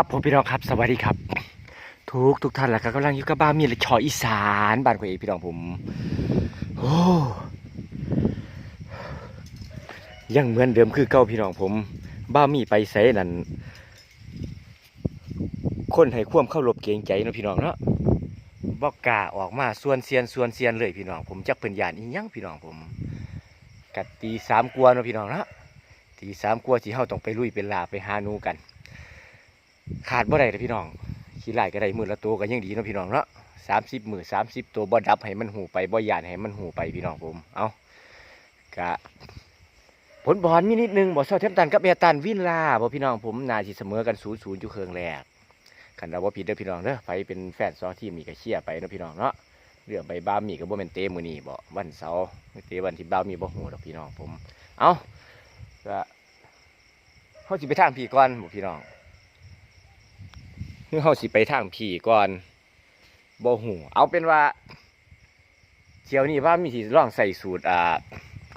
ครับผมพี่น้องครับสวัสดีครับ ทุกทุกท่านแหละครับกำลังอยู่กับบ้านมีละชออีสานบ้านของเอกพี่น้องผมโอ้ยังเหมือนเดิมคือเก่าพี่น้องผม บ้ามีไปใส่นั่นคนให้ควมเข้ารบเกงใจนะพี่น้องเนาะบอกกาออกมาส่วนเซียนส่วนเซียนเลยพี่น้องผมจักเป็นยานอีหยังพี่น้องผมกัดตีสามกัวนะพี่น้องเนาะตีสามกัวาที่เฮาต้องไปลุยเป็นลาไปหาหนูกัน ขาดบ่ได้เลยพี่น้องขี้ไล่ก็ได้มือละตัวก็ยังดีนะพี่น้องเนาะสามสิบมือสามสิบตัวบ่ดับให้มันหูไปบ่ยานให้มันหูไปพี่น้องผมเอากะผลบอลมีนิดนึงบ่ซอเทมตันกับเอตันวินลาบ่พี่น้องผมนาสิเสมอกันศูนย์ศูนย์อยู่เครื่องแรกคันเราบ่ผิดเด้อพี่น้องเด้อไปเป็นแฟนซอทีมนี่ก็เชียร์ไปนะพี่น้องเนาะเรื่องใบบามีก็บ่แม่นเตะมื้อนี้บ่วันเสาร์เตะวันที่บามีบ่ฮู้ดอกพี่น้องผม เอาก็เฮาสิไปทางพี่ก่อนบ่พี่น้อง เขาสิไปทางพี่ก่อนบ่หูเอาเป็นว่าเที่ยวนี้ว่ามีสิลองใส่สูตรอ่า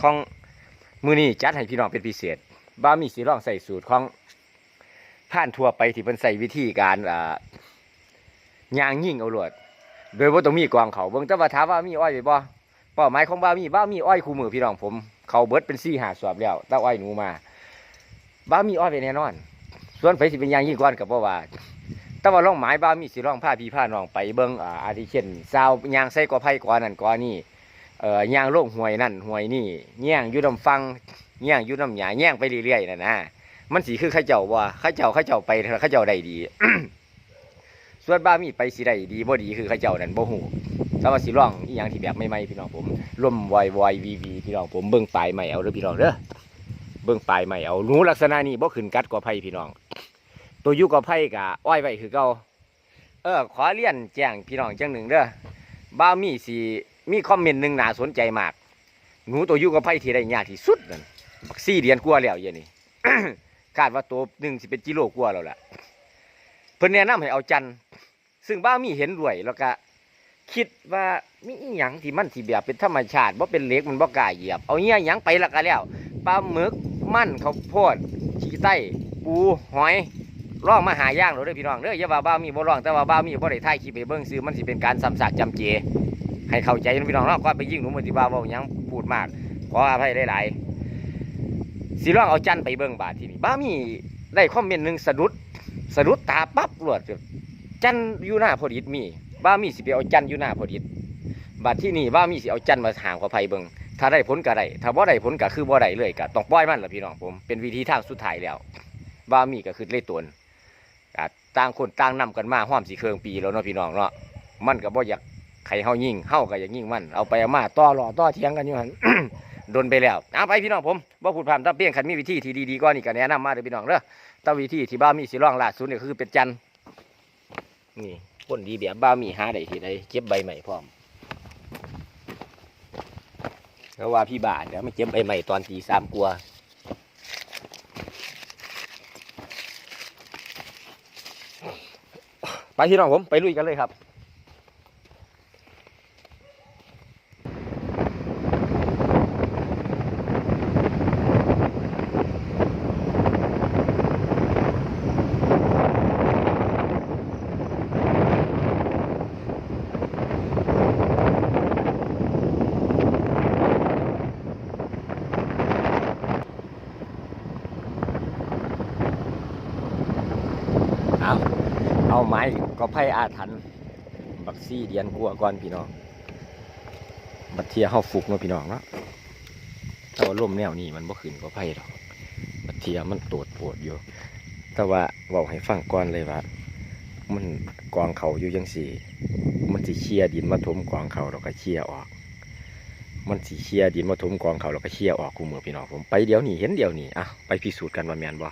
ของมือนี้จัดให้พี่น้องเป็นพิเศษบ้ามีสิลองใส่สูตรของผ่านทั่วไปที่เพิ่นใส่วิธีการอ่ายางยิ่งเอาโลวด โดยว่าต้องมีกองเขาเบิ่งแต่ว่าถามว่ามีอ้อยไปบ่เป้าหมายของบ้ามีบ้ามีอ้อยคู่มือพี่น้องผม เขาเบิดเป็นสี่หาสวบแล้วแตาอ้อยหนูมาบ้ามีอ้อยไปแน่นอน ส่วนไฟสิเป็นยางยิ่งก่อนกับบ่ว่า แต่ว่าล่องหมายบ้ามีสิล่องผ้าพี่ผ้าน้องไปเบิ้งอ่าอาทิเช่นซาวยางใส่กอไผ่กอนั่นกอนี่เอ่อยางโลกห่วยนั่นห่วยนี่แย่งอยู่ลำฟังแย่งอยู่ลำหยาแย่งไปเรื่อยๆน่ะนะมันสีคือข้าเจ้าว่าข้าเจ้าข้าเจ้าไปข้าเจ้าได้ดีส่วนบ้ามีไปสิได้ดีบ่ดีคือข้าเจ้านั่นบ่ฮู้แต่ว่าสิล่องอีหยังที่แบบใหม่ๆพี่น้องผมร่มวอยวอยวีวีพี่น้องผมเบิ่งปลายใหม่เอาเด้อพี่น้องเด้อเบิ่งปลายใหม่เอาหนูลักษณะนี้บ่ขึ้นกัดกอไผ่พี่น้อง ตัวยุกับไผ่กะอ้อยไว้คือเก่าเออขอเรียนแจ้งพี่น้องจังหนึ่งเด้อบ้ามีสีมีคอมเมนต์หนึ่งน่าสนใจมาก หนูตัวยุกับไผ่ที่ได้ยากที่สุดนั่นบักซี่เดือนกว่าแล้วเดี๋ยนี่คาดว่าตัวหนึ่งสิเป็นกิโลกว่าแล้วล่ะเพิ่นแนะนำให้เอาจันซึ่งบ้ามีเห็นด้วยแล้วก็คิดว่ามีอีหยังที่มันที่แบบเป็นธรรมชาติบ่เป็นเล็กมันบ่กล้าเหยียบ เอาเงี้ยหยังไปและก็แล้วปลาหมึกมันข้าวโพดขี้ไต้ปูหอย ร้องมาหาย่างเราเด้อพี่น้องเด้ออย่าว่าบ้ามีบ่ร้องแต่ว่าบ้ามีบ่ได้ถ่ายคลิปไปเบิ่งซื้อมันสิเป็นการซ้ำซากจำเจ ให้เข้าใจนะพี่น้องเนาะก็ไปยิ่งหนูมันสิบ้าเว้าหยังพูดมากขออภัยหลายๆสิร้องเอาจันไปเบิ่งบาดทีนี้บ้ามีได้คอมเมนต์หนึ่งสะดุดสะดุดตาปั๊บรวดจันอยู่หน้าพอดีมีบ้ามีสิไปเอาจันอยู่หน้าพอดีบาดที่นี่บ้ามีสิเอาจันมาหางขอภัยเบิ่งถ้าได้ผลก็ได้ถ้าบ่ได้ผลก็คือบ่ได้เลยก็ต้องปล่อยมันล่ะพี่น้องผมเป็นวิธีทางสุดท้ายแล้วบ้ามีก็คือเลยตน ต่างคนต่างนำกันมาห้อมสีเครื่องปีแล้วเนาะพี่น้องเนาะมันก็บ่อยากใครเฮายิ่งเฮาก็อยากยิ่งมันเอาไปเอามาต่อรอต่อเถียงกันอยู่หันโดนไปแล้วเอาไปพี่น้องผมบ่พูดพร่ำตาเปี้ยงคันมีวิธีที่ดีๆก็นี่ก็แนะนำมาเด้อพี่น้องเด้อแตาวิธีที่บ้ามีสิร่องล่าสุดนี่คือเป็นจันนี่คนดีแบบบ้ามีหาได้ที่ใดเก็บใบใหม่พร้อมแล้วว่าพี่บาทเดี๋ยวไม่เก็บใบใหม่ตอนตีสามกลัว ไปพี่น้องผมไปลุยกันเลยครับเอา เอาไม้ก็ไพ่อาถรรพ์บักซี่เดียนกลัวก่อนพี่น้องบัดเทียเฮาฟุกเนาะพี่น้องเนาะถ้าว่าล่มแนวนี้มันบ่ขึ้นก็ไพ่ดอกบัดเทียมันตรวจปวดอยู่ แต่ว่าเว้าให้ฟังก่อนเลยว่ามันกองเขาอยู่ยังสี่ มันสิเคลียดินมาถมกองเขาแล้วก็เคลียออก มันสิเคลียดินมาถมกองเขาแล้วก็เคลียออกกูมือพี่น้องผมไปเดี๋ยวนี้เห็นเดี๋ยวนี้อะไปพิสูจน์กันว่าแมนบ่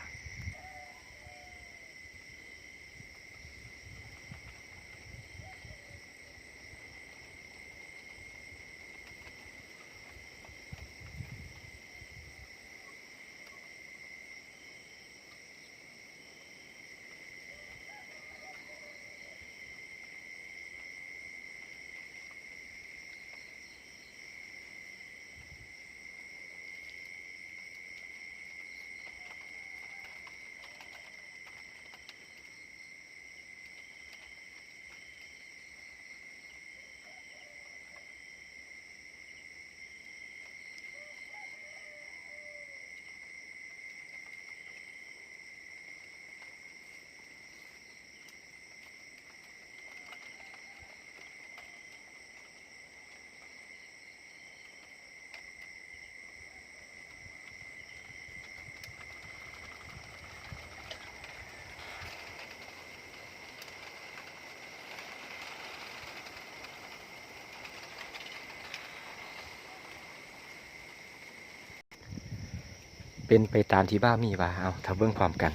เป็นไปตามที่บ้ามีว่าเอาถ้าเบิ่งความกัน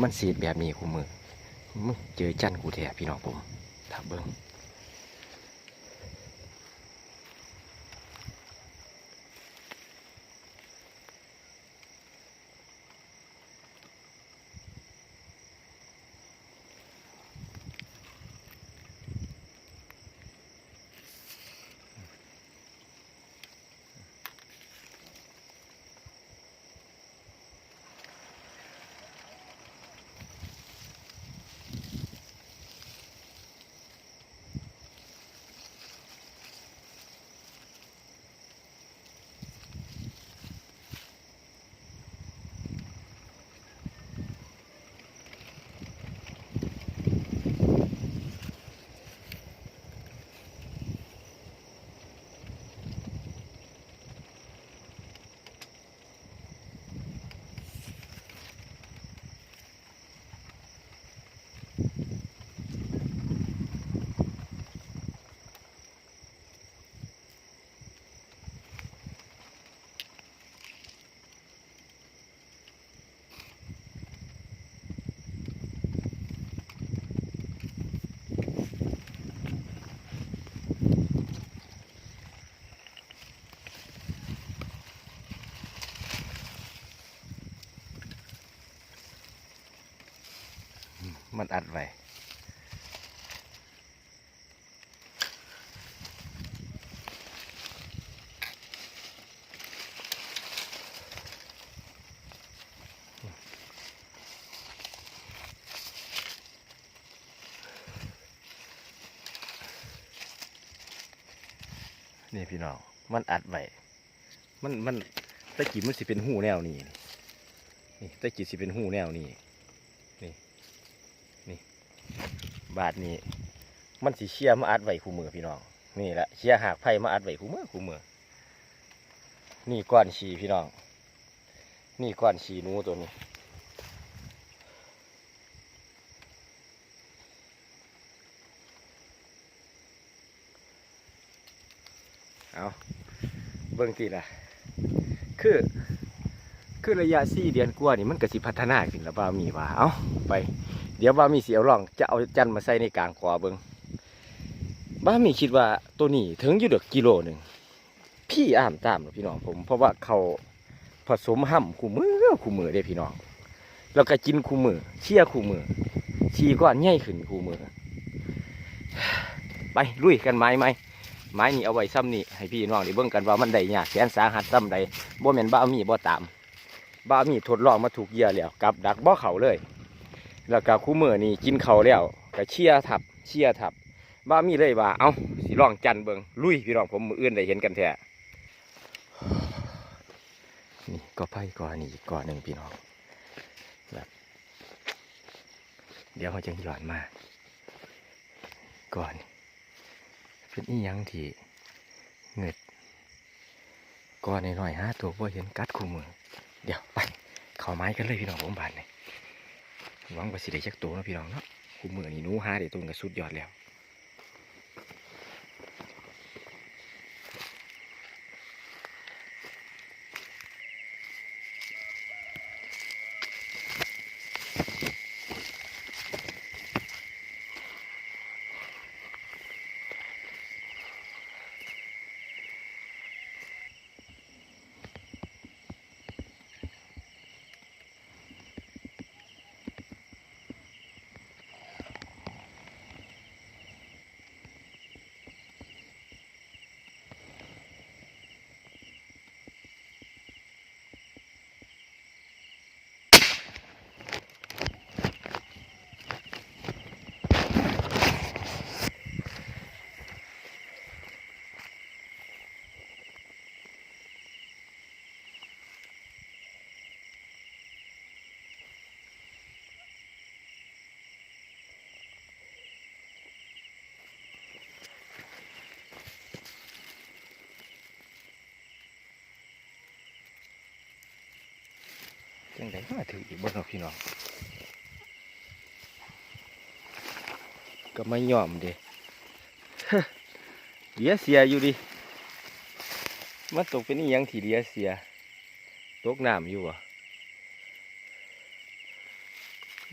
มันสีดแบบนี้กูมือมึงเจอจันกูแท้พี่น้องผมถ้าเบิ่ง มันอัดไว้นี่พี่น้องมันอัดไว้มันมันตะกี้มันสิเป็นหูแนวนี้นี่ตะกี้สิเป็นหูแนวนี้ นี่ บาทนี้ มันสิเชียมาอัดไว้คู่มือพี่น้อง นี่แหละเชียหากไผ่มาอัดไว้คู่มือคู่มือ นี่ก้อนฉีพี่น้อง นี่ก้อนฉีนูตัวนี้เอาเบิ่งตีละคือ คือระยะสี่เดือนกว่านี่มันก็สิพัฒนาขึ้นแล้วบ่ามีว่าเอาไป เดี๋ยวบ้ามีเสียวลองจะเอาจันมาใส่ในกลางคอเบิงบ้ามีคิดว่าตัวนี้ถึงอยู่เด็กกิโลหนึ่งพี่อ่ามตามพี่น้องผม เพราะว่าเขาผสมห่ำคู่มือคู่มือได้พี่น้องแล้วก็กินคู่มือเชี่ยคู่มือชีก้อนใหญ่ขึ้นคู่มือไปลุยกันไม้ไหมไม้นี่เอาไว้ซ้ำนี่ให้พี่น้องได้เบิ่งกันว่ามันได้ยากแสนสาหัสซ้ำใดบ่แม่นบ้ามีบ่ตามบ้ามีทดลองมาถูกเยื่อแล้วกับดักบ่เขาเลย แล้วก็คู่มือนี่กินเขาแล้วก็เชียร์ทับเชียร์ทับบ้ามีเลยว่า เอาสิลองจันเบิงลุยพี่น้องผมมืออื่นได้เห็นกันแท้นี่ก็ไพ่ก่อนนี่ก่อนหนึ่งพี่น้องแบบเดี๋ยวเขาจะหย่อนมาก่อนเป็นอีหยังที่เงิดก่อนหน่อยๆฮะตัวบ่เห็นกัดคู่มือ เดี๋ยวไป เข้าไม้กันเลยพี่น้องผมบานนี่ หวังว่าสิได้ชักตัวนะพี่น้องเนาะคุมมือนี่นูหาเด้ตัวก็สุดยอดแล้ว จังไดมาถืออีกบนขอกพี่น้องก็ไม่ยอมเด้เลียเสียอยู่ดิมันตกเป็นยังที่เลียเสีย ตกน้ำอยู่อะ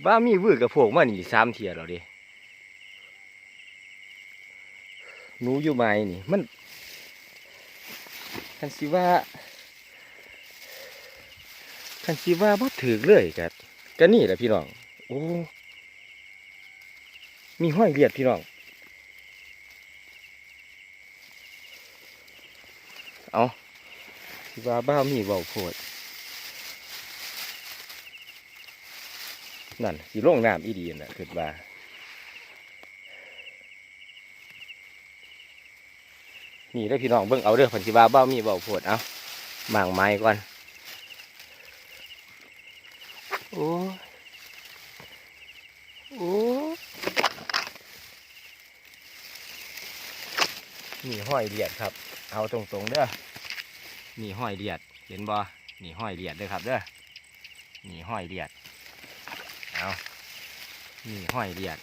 บ้ามีวื้อกับพวกมันนี่สามเทียเราดิหนูอยู่ไหมนี่มันคันสิว่า คันสิว่าบ่ถือเลยกัดก็นี่แหละพี่น้องโอ้มีห้อยเลียดพี่น้องเอาสิว่าบ้ามีเบาโพดนั่นสิลงน้ำอีดีน่ะคิดว่านี่ได้พี่น้องเบิ่งเอาเด้อพันธิบาเบ้ามีเบาโพดเอาหมางไม้ก่อน โอ้ยโอ้ยนี่ ห้อยเลียดครับ เอาตรงๆเด้อนี่ห้อยเลียด เห็นบ่นี่ห้อยเลียดเด้อครับเด้อนี่ห้อยเลียดเอานี่ห้อยเลียด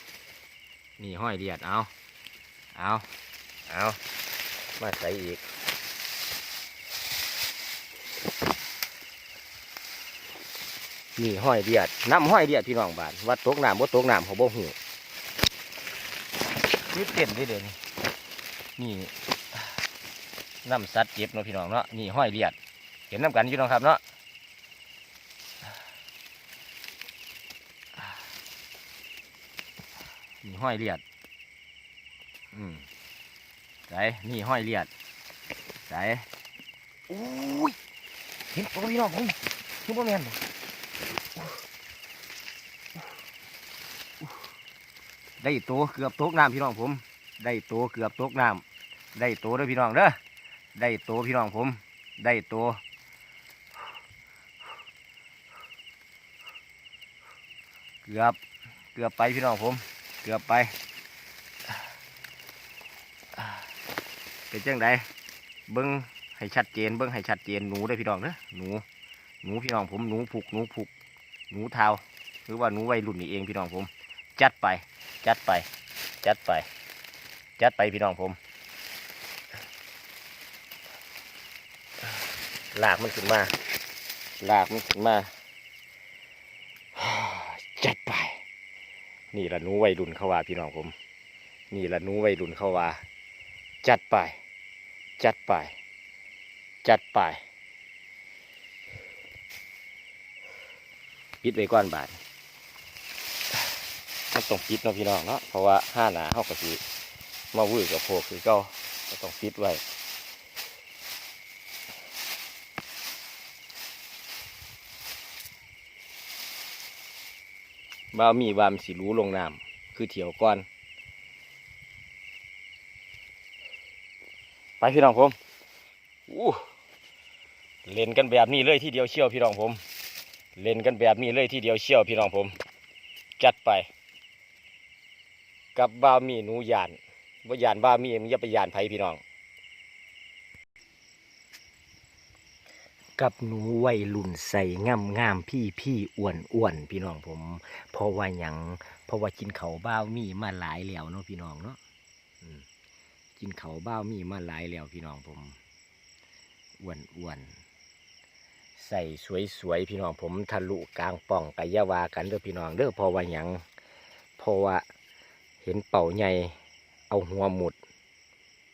นี่ห้อยเลียดเอาเอาเอามาใส่อีกนี่ห้อยเดียดน้ำห้อยเดียดพี่น้องบานวัดตกน้ำว่าตกน้ำเขาบ่หูนี่เต้นได้เด่นนี่ น้ำสัตว์เจ็บเนาะพี่น้องเนาะนี่ห้อยเดียด เห็นน้ำกันพี่น้องครับเนาะนี่ห้อยเลียด อืมใส่นี่ห้อยเลียดใส่อุ้ยเห็นตัวพี่น้องผมเห็นบ่แม่นได้โตเกือบตกน้ำพี่น้องผม ได้โตเกือบตกน้ำได้โตเด้อพี่น้องเด้อ ได้โตพี่น้องผม ได้โตเกือบเกือบไปพี่น้องผม เกือบไปเป็นจังไดเบิ้งให้ชัดเจนเบิ้งให้ชัดเจนหนูได้พี่น้องเด้อหนูหนูพี่น้องผมหนูผูกหนูผูกหนูเทาหรือว่าหนูวัยรุ่นนี่เองพี่น้องผม จัดไป จัดไป จัดไป จัดไปพี่น้องผม ลากมันขึ้นมาลากมันขึ้นมาจัดไป นี่ละนูวัยรุ่นเข้าว่าพี่น้องผม นี่ละนูวัยรุ่นเข้าว่าจัดไป จัดไป จัดไปปิดไว้ก่อนบาทมันต้องปิดเนาะพี่น้องเนาะเพราะว่าห้าหนาเขาก็สิมาวื้อกับโพกคือเก็ก็ต้องปิดไว้ บ่ามีวามสิรู้ลงน้ำคือเถียวก่อน ไปพี่น้องผมอู้เล่นกันแบบนี้เลยที่เดียวเชี่ยวพี่น้องผม เล่นกันแบบนี้เลยที่เดียวเชี่ยวพี่น้องผม จัดไป กับบามีหนูยานว่ายานบามีมันอย่าไปยานไผพี่น้อง กับหนูวัยรุ่นใส่งามงามพี่พี่อ้วนอ้วนพี่น้องผม เพราะว่าหยังเพราะว่ากินเขาบ้าวมีมาหลายแล้วเนาะพี่น้องเนาะกินเขาบ้าวมีมาหลายแล้วพี่น้องผมอ้วนอ้วนใส่สวยสวยๆพี่น้องผมทะลุกลางป่องกะยาวากันเด้อพี่น้องเด้อเพราะว่าหยังเพราะว่าเห็นเป่าใหญ่เอาหัวหมุด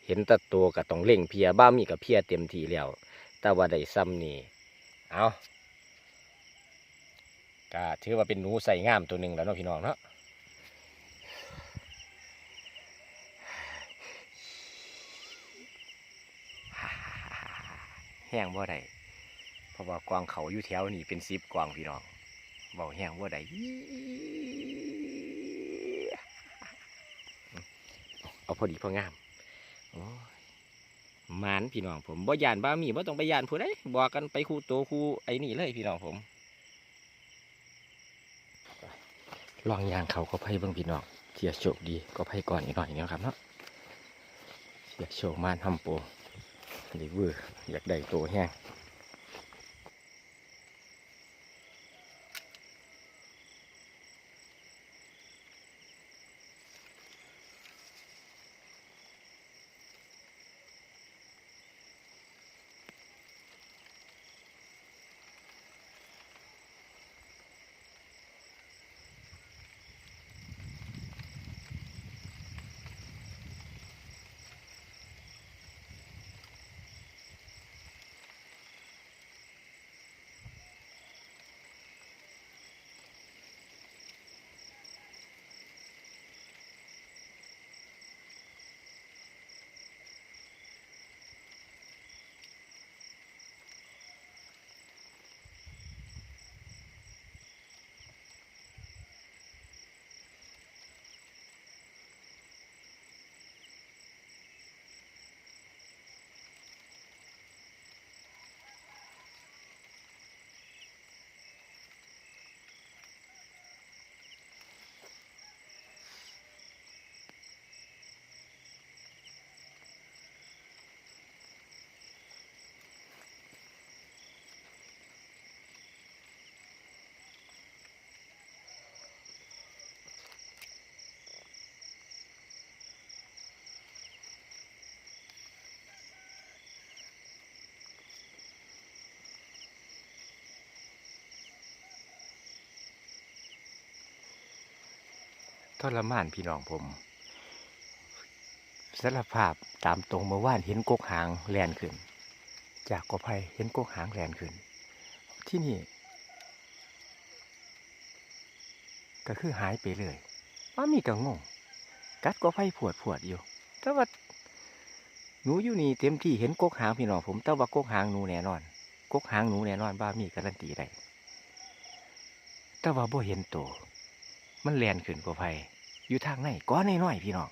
เห็นแตะตัวก็ต้องเล่งเพียบ้ามีกับเพียเต็มทีแล้ว แต่ว่าได้ซ้ำนี่เอาก็ถือว่าเป็นหนูใส่งามตัวหนึ่งแล้วเนาะพี่น้องเนาะแห้งบ่ได้เพราะว่ากวางเขาอยู่แถวนี่เป็นซิบกวางพี่น้องเบาแห้งบ่ได้เอาพอดีพองามโอ้ หมานพี่น้องผมบ่ยานบ้ามีบ่ต้องไปยานผู้ใดบอกกันไปคู่โตคู่ไอ้นี่เลยพี่น้องผมลองยางเขาก็ไพ่เบิ้งพี่น้องเสียโชคดีก็ไพ่ก่อนอีกหน่อยเนะครับเนาะเสียโชคมานทำโปดีเวอร์อยากได้โตแห้ง ทรมานพี่น้องผมสารภาพตามตรงเมื่อวานเห็นกกหางแลนขึ้น จากกอไผ่เห็นกกหางแลนขึ้น ที่นี่ ก็คือหายไปเลยว่ามีก็งงกัดกอไผ่ผวดผวดอยู่แต่ว่าหนูอยู่นี่เต็มที่เห็นกกหางพี่น้องผมแต่ว่ากกหางหนูแน่นอนกกหางหนูแน่นอนบ้ามีการันตีได้แต่ว่าบ่เห็นโตว มันแลนขึ้นกอไผ่อยู่ทางไหนก้อนน้อยๆพี่น้อง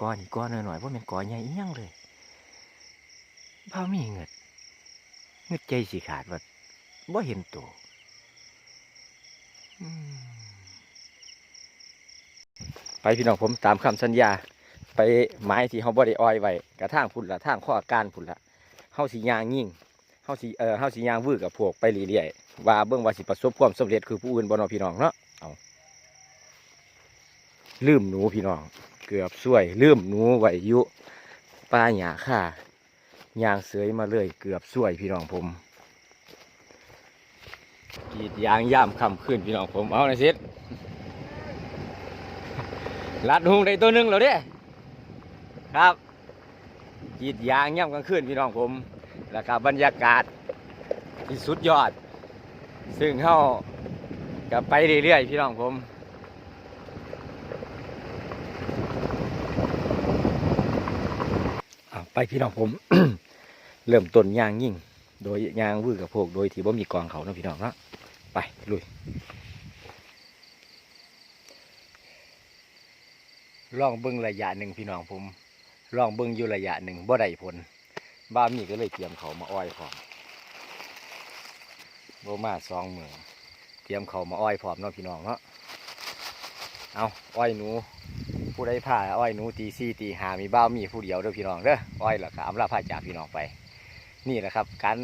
ก้อนก้อนน้อยๆว่ามันก้อนใหญ่ยังเลยบ้ามีเงิดเงิดใจสิขาดว่าบ่เห็นโตวไปพี่น้องผมตามคำสัญญา ไปไม้ที่เขาบ่ได้อ้อยไว้กระทางพุ่นละทางข้อการพุ่นละเฮาสิยางยิ่งเฮาสิเอ่อเฮาสิยางวือกับพวกไปเรื่อยๆว่าเบิ่งว่าสิประสบความสำเร็จคือผู้อื่นบ่นาะพี่น้องเนาะเอา ลืมหนูพี่น้อง เกือบซวย ลืมหนูไว้อยู่ป้าหยาค่ายางเสยมาเลยเกือบซวยพี่น้องผมกีดยางย่ามคำขึ้นพี่น้องผมเอาหน่อยสิลัดหุงได้ตัวหนึงแล้วเด้ครับกีดยางย่ำกลางคืนพี่น้องผม แล้วก็บรรยากาศที่สุดยอด ซึ่งเข้ากับไปเรื่อยๆพี่น้องผม เอา ไปพี่น้องผม เริ่มต้นยางยิ่ง โดยยางวือกับพวกโดยที่บ่มีกองเขาเนาะพี่น้องนะไปลุยลองเบิ้งระยะหนึ่งพี่น้องผมลองเบิ้งอยู่ระยะหนึ่งบ่ได้ผล บ้ามีก็เลยเตรียมเขามาอ้อยพร้อมโบมาสองมือเตรียมเขามาอ้อยพร้อมเนาะพี่น้องเนาะเอาอ้อยหนู ผู้ใดผ่าอ้อยหนูตีซี่ตีหามีบ้ามีผู้เดียวเด้อพี่น้องเด้ออ้อยหล่ะครับอำลาผ้าจากพี่น้องไป นี่แหละครับ การ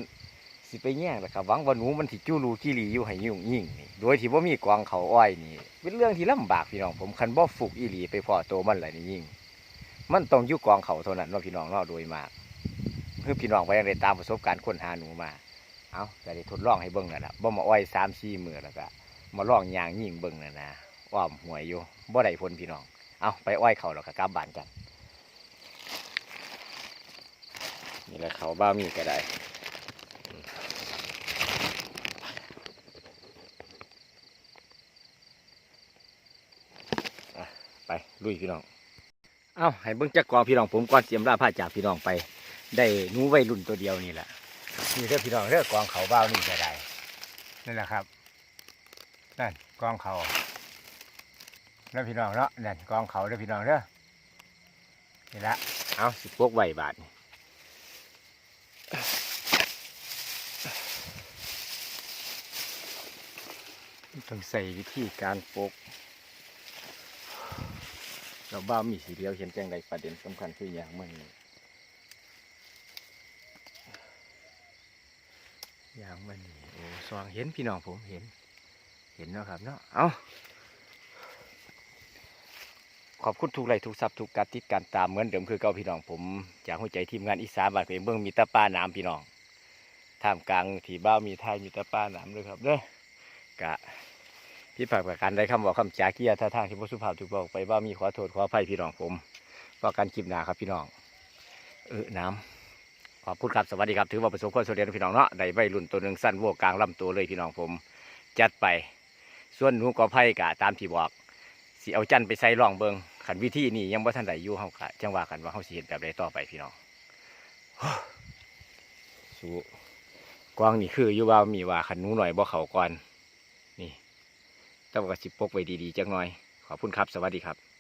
สิไปแย่งแหละครับหวังว่าหนูมันสิจู้รูกี้รีอยู่ให้ยุ่งยิ่งนี่โดยที่ว่ามีกวางเขาอ้อยนี่เป็นเรื่องที่ลำบากพี่น้องผมคันบ่ฝึกอีหลีไปพอโตมันแหละนี่ยิ่ง มันต้องอยู่กองเขาเท่านั้นเนาพี่น้องเนาะโดยมากคือพี่น้องไปยังได้ตามประสบการณ์ค้นหาหนูมา เอาแต่ได้ทดลองให้เบิ่งนั่นแหละบ่มาอ้อยสามสี่มือแล้วก็มาลองยางยิ่งเบิ่งนั่นนะอ้อมหวยอยู่บ่ได้ผลพี่น้อง เอาไปอ้อยเขาแล้วก็กลับบ้านกัน นี่แหละเขาบ้ามีก็ได้อืมอะไปลุยพี่น้อง เอาให้เบิ่งจักกองพี่น้องผมก่อนเสียมลาผ้าจากพี่น้องไป ได้นูไว้รุ่นตัวเดียวนี่แหละนี่เด้อพี่น้องเด้อกองเขาบ้านี่ก็ได้นั่นแหละครับนั่นกองเขา แล้วพี่น้องเนาะนั่นกองเขาเด้อพี่น้องเด้อนี่ละเอาสิพวกไว้บาทนี่ต้องใส่วิธีการปกเราบ้ามีสีเดียวเห็นแจ้งใดประเด็นสำคัญคืออย่างมันอย่างมันโอ้สว่างเห็นพี่น้องผมเห็น เห็นเนาะครับเนาะเอา ขอบคุณทุกไลทุกซับทุกการติดการตามเหมือนเดิมคือเก่าพี่น้องผมจากหัวใจทีมงานอีสานบ้านเพลงเบื้องมีตาป้าน้ำพี่น้องท่ามกลางที่บ้ามีไทยมีตาป้าน้ำเลยครับเด้อกะพี่ผักประกันได้คำบอกคำจากียท่าทางที่พสุภาพถูกบอกไปว่ามีขอโทษขออภัยพี่น้องผมว่าการคลิปหนาครับพี่น้องเออน้ำขอบคุณครับสวัสดีครับถือว่าประสบความสำเร็จนพี่น้องเนาะได้ใบรุ่นตัวหนึ่งสั้นวัวกลางลำตัวเลยพี่น้องผม จัดไป ส่วนหนูกอไผ่กะตามที่บอกสิเอาจันไปใส่ร่องเบิง ขันวิธีนี่ยังบ่ท่านใดอยู่เฮากะจังว่ากันว่าเฮาสิเห็นแบบใดต่อไปพี่น้องสู้กวางนี่คืออยู่ว่ามีว่าขันนูหน่อยบ่เขาก่อน นี่ต้องกระสิปกไว้ดีๆจังหน่อย ขอบคุณครับ สวัสดีครับ